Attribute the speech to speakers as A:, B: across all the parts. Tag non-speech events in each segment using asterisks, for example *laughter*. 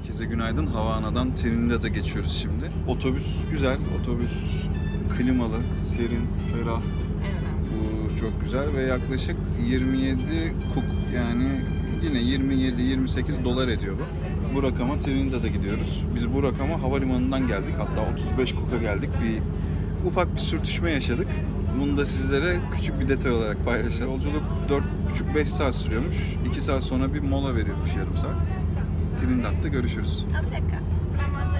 A: Herkese günaydın. Havana'dan Trinidad'a geçiyoruz şimdi. Otobüs güzel. Otobüs klimalı, serin, ferah. Bu çok güzel ve yaklaşık 27 kuk yani yine 27-28 dolar ediyor bu. Bu rakama Trinidad'a gidiyoruz. Biz bu rakama havalimanından geldik. Hatta 35 kuka geldik. Bir ufak bir sürtüşme yaşadık. Bunu da sizlere küçük bir detay olarak paylaşalım. Yolculuk 4,5-5 saat sürüyormuş. 2 saat sonra bir mola veriyormuş yarım saat. Trinidad'da görüşürüz.
B: Ha bir dakika. Ben manzarayı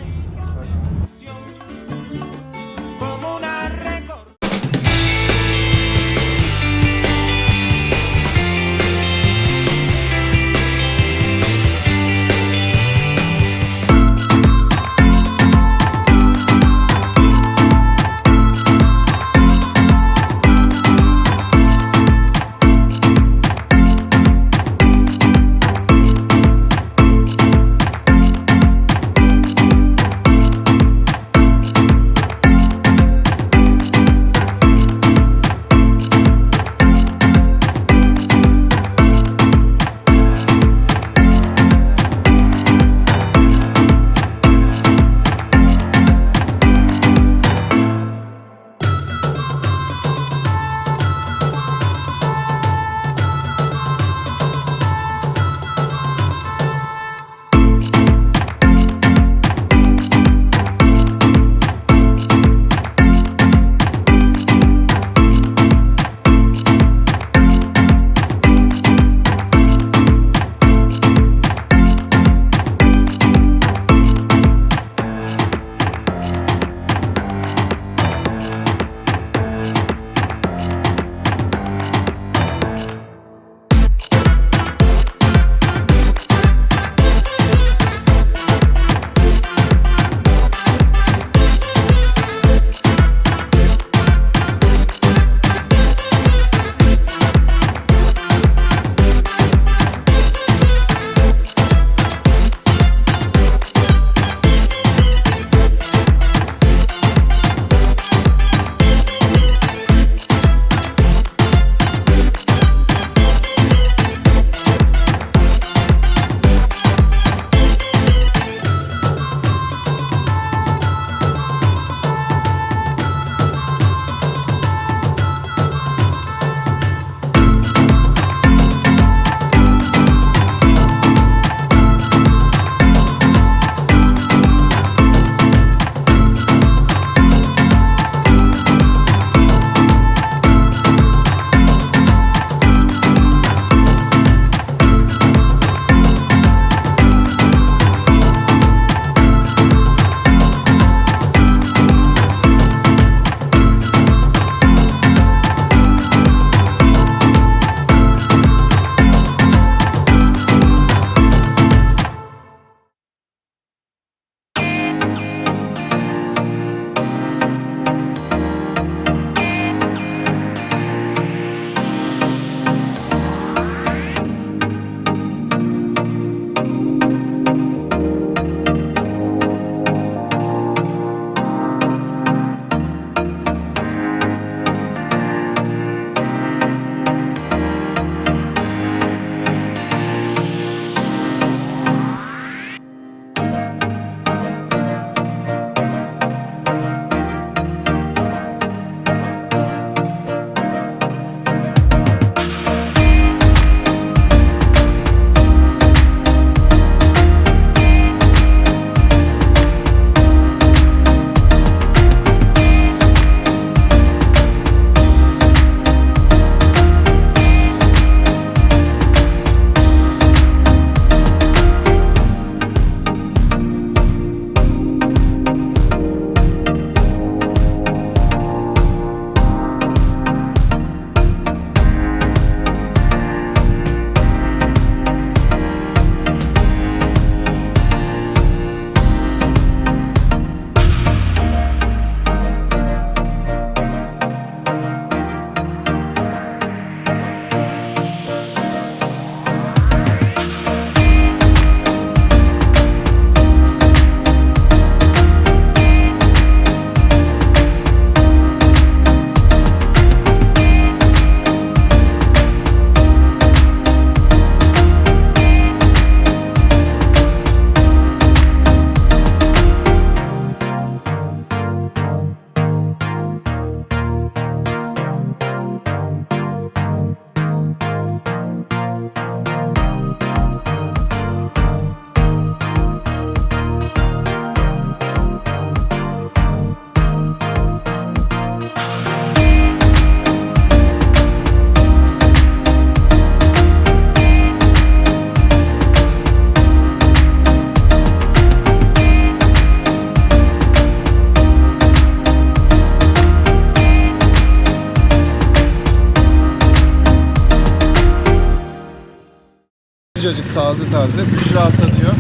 A: Taze taze. Büşra tadıyor.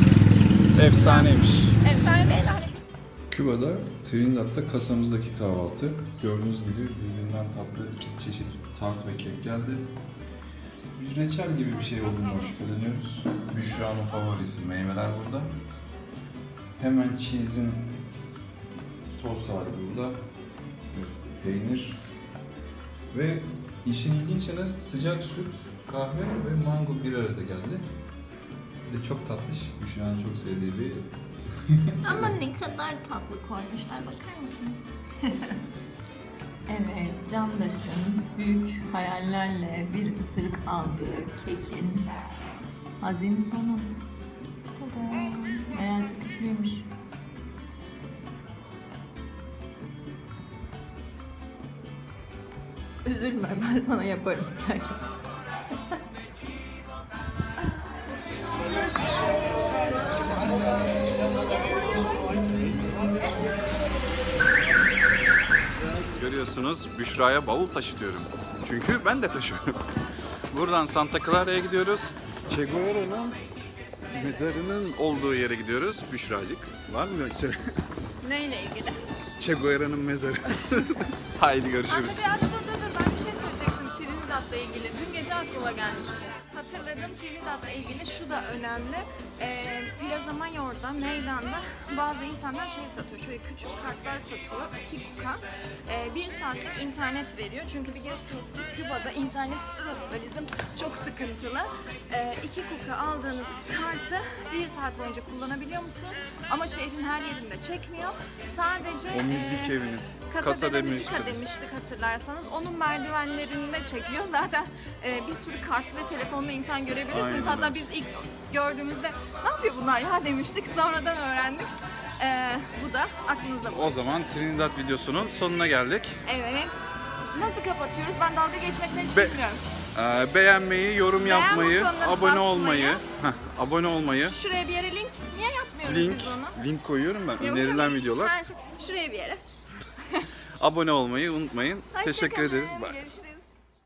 A: Efsaneymiş.
B: Efsane değil hani
A: Küba'da Trinidad'da kasamızdaki kahvaltı. Gördüğünüz gibi birbirinden tatlı iki çeşit tart ve kek geldi. Bir reçel gibi bir şey olduğunu şüpheleniyoruz. Büşra'nın favorisi meyveler burada. Hemen cheese'in tost hali burada. Peynir. Ve işin ilginç yanı sıcak süt, kahve ve mango bir arada geldi. Bir de çok tatlış. Büşra'nın çok sevdiği bir *laughs*
B: Ama ne kadar tatlı koymuşlar bakar mısınız? *laughs*
C: Evet, Candaş'ın büyük hayallerle bir ısırık aldığı kekin hazin sonu. Tada! Meğerse küflüymüş. Üzülme, ben sana yaparım gerçekten.
A: Görüyorsunuz Büşra'ya bavul taşıtıyorum. Çünkü ben de taşıyorum. *laughs* Buradan Santa Clara'ya gidiyoruz. Che Guevara'nın mezarının olduğu yere gidiyoruz. Büşracık. Var mı?
B: Neyle ilgili?
A: che Guevara'nın mezarı. *laughs* Haydi görüşürüz.
B: Aklıma gelmişti. Hatırladım Trinidad'la ilgili şu da önemli. Ee, Plaza Mayor'da, meydanda bazı insanlar şey satıyor. Şöyle küçük kartlar satıyor. iki kuka. Ee, bir saatlik internet veriyor. Çünkü biliyorsunuz ki Küba'da internet globalizm çok sıkıntılı. Ee, iki kuka aldığınız kartı bir saat boyunca kullanabiliyor musunuz? Ama şehrin her yerinde çekmiyor. Sadece
A: O müzik
B: e,
A: evinin.
B: Kasa,
A: Kasa
B: de
A: de
B: Müzika
A: Müzika.
B: demiştik hatırlarsanız. Onun merdivenlerinde çekiyor. *laughs* Zaten e, bir sürü kart ve telefonla insan görebilirsiniz.
A: Aynen
B: Hatta biz ilk gördüğümüzde ne yapıyor bunlar ya demiştik. Sonradan öğrendik. E, bu da aklınızda bulunsun.
A: O zaman Trinidad videosunun sonuna geldik.
B: Evet. Nasıl kapatıyoruz? Ben dalga geçmekten hiç
A: Be-
B: bilmiyorum.
A: Ee, beğenmeyi, yorum
B: Beğen
A: yapmayı,
B: butonuna
A: abone
B: basmayı.
A: olmayı, heh, abone olmayı,
B: Şuraya bir yere link. Niye yapmıyoruz
A: link,
B: biz onu?
A: link koyuyorum ben.
B: Ya,
A: Önerilen videolar.
B: Ha, şu- şuraya bir yere.
A: Abone olmayı unutmayın.
B: Hoşça
A: Teşekkür
B: kalın.
A: ederiz. Bye.
B: Görüşürüz.